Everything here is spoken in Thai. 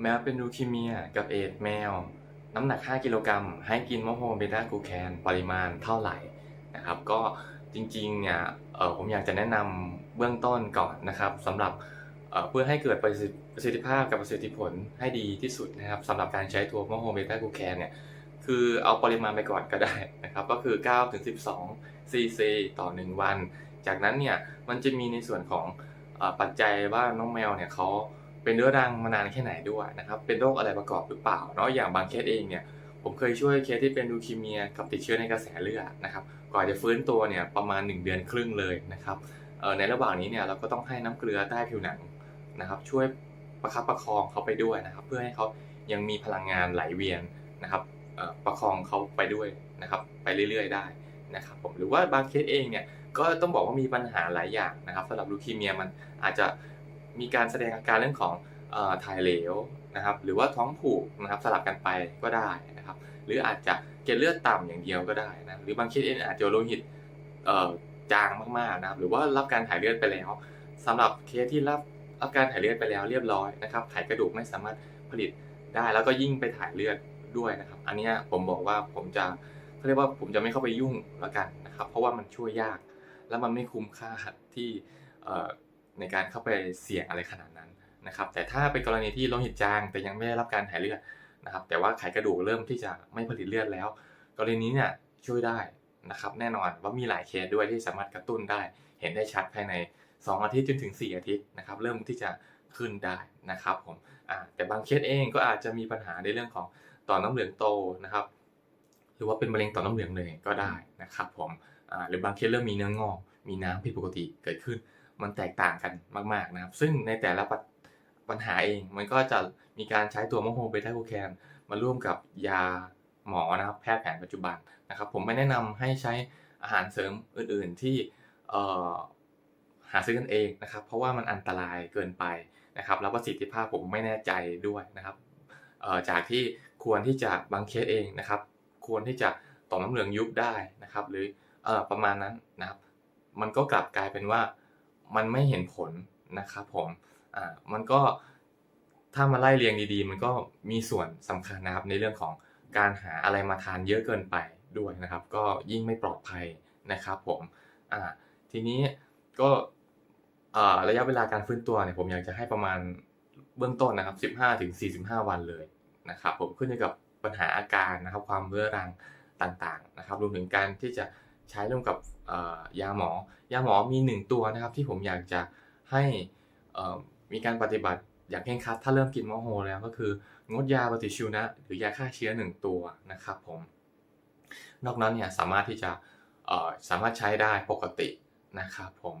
แมวเป็นลูคีเมียกับเอดแมว น้ำหนัก 5 กิโลกรัมให้กินมะโฮเบต้ากูแคนปริมาณเท่าไหร่นะครับ ก็จริงๆเนี่ยเอ่อผมอยากจะแนะนำเบื้องต้นก่อนนะครับสำหรับเอ่อเพื่อให้เกิดประสิทธิประสิทธิภาพกับประสิทธิผลให้ดีที่สุดนะครับสำหรับการใช้ตัวมะโฮเบต้ากูแคนเนี่ยคือเอาปริมาณไปก่อนก็ได้นะครับก็คือ9ถึง12ซีซีต่อ 1 วัน จากนั้นเนี่ยมันจะมีในส่วนของอปัจจัยว่าน้องแมวเนี่ยเขา เป็นเรื้อรังมานานแค่ไหนด้วยนะครับ เป็นโรคอะไรประกอบหรือเปล่าเนาะอย่างบางเคสเองเนี่ยผมเคยช่วยเคสที่เป็นลูคีเมียกับติดเชื้อในกระแสเลือดนะครับกว่าจะฟื้นตัวเนี่ยประมาณ 1 เดือนครึ่งเลยนะครับในระหว่างนี้เนี่ยเราก็ต้องให้น้ำเกลือใต้ผิวหนังนะครับ ช่วยประคับประคองเขาไปด้วยนะครับ เพื่อให้เขายังมีพลังงานไหลเวียนนะครับประคองเขาไปด้วยนะครับ ไปเรื่อยๆ ได้นะครับผมหรือว่าบางเคสเองเนี่ยก็ต้องบอกว่ามีปัญหาหลายอย่างนะครับสำหรับลูคีเมียมันอาจจะ มีการแสดงอาการเรื่องของอถ่ายเหลวนะครับหรือว่าท้องผูกนะครับสลับกันไปก็ได้นะครับ หรืออาจจะเกล็ดเลือดต่ำอย่างเดียวก็ได้นะหรือบางเคสเองอาจจะโลหิตจางมากๆนะครับ หรือว่ารับการถ่ายเลือดไปแล้วสำหรับเคสที่รับรับการถ่ายเลือดไปแล้วเรียบร้อยนะครับไขกระดูกไม่สามารถผลิตได้แล้วก็ยิ่งไปถ่ายเลือดด้วยนะครับ อันนี้ผมบอกว่าผมจะเขาเรียกว่าผมจะไม่เข้าไปยุ่งละกันนะครับ เพราะว่ามันช่วยยาก แล้วมันไม่คุ้มค่าที่ ในการเข้าไปเสี่ยงอะไรขนาดนั้นนะครับ แต่ถ้าเป็นกรณีที่โลหิตจางแต่ยังไม่ได้รับการถ่ายเลือดนะครับ แต่ว่าไขกระดูกเริ่มที่จะไม่ผลิตเลือดแล้ว กรณีนี้เนี่ยช่วยได้นะครับ แน่นอนว่ามีหลายเคสด้วยที่สามารถกระตุ้นได้ เห็นได้ชัดภายใน 2 อาทิตย์จนถึง 4 อาทิตย์นะครับ เริ่มที่จะขึ้นได้นะครับผมแต่บางเคสเองก็อาจจะมีปัญหาในเรื่องของต่อมน้ำเหลืองโตนะครับ หรือว่าเป็นมะเร็งต่อมน้ำเหลืองเลยก็ได้นะครับผมหรือบางเคสเริ่มมีเนื้องอกมีน้ำผิดปกติเกิดขึ้น มันแตกต่างกันมากๆนะครับ ซึ่งในแต่ละปัญปัญหาเองมันก็จะมีการใช้ตัวมะโฮเบต้าโกแคนมาร่วมกับยาหมอนะครับแพทย์แผนปัจจุบันนะครับ ผมไม่แนะนำให้ใช้อาหารเสริมอื่นๆที่เอ่อหาซื้อกันเองนะครับ เพราะว่ามันอันตรายเกินไปนะครับ แล้วประสิทธิภาพผมไม่แน่ใจด้วยนะครับจากที่ควรที่จะบางเคสเองนะครับ ควรที่จะต่อมน้ำเหลืองยุบได้นะครับ หรือเอ่อประมาณนั้นนะครับ มันก็กลับกลายเป็นว่า มันไม่เห็นผลนะครับผมอ่ามันก็ถ้ามาไล่เรียงดีๆ มันก็มีส่วนสำคัญนะครับในเรื่องของการหาอะไรมาทานเยอะเกินไปด้วยนะครับ ก็ยิ่งไม่ปลอดภัยนะครับผมอ่าทีนี้ก็อ่าระยะเวลาการฟื้นตัวเนี่ยผมอยากจะให้ประมาณเบื้องต้นนะครับ 15ถึง45 วันเลยนะครับผมขึ้นอยู่กับปัญหาอาการนะครับ ความเรื้อรังต่างๆนะครับ รวมถึงการที่จะ ใช้ร่วมกับยาหมอ ยาหมอมีหนึ่งตัวนะครับ ที่ผมอยากจะให้มีการปฏิบัติอย่างเคร่งครัดถ้าเริ่มกินมะโฮแล้วก็คืองดยาปฏิชีวนะ หรือยาฆ่าเชื้อหนึ่งตัวนะครับผม นอกนั้นเนี่ยสามารถที่จะสามารถใช้ได้ปกตินะครับผม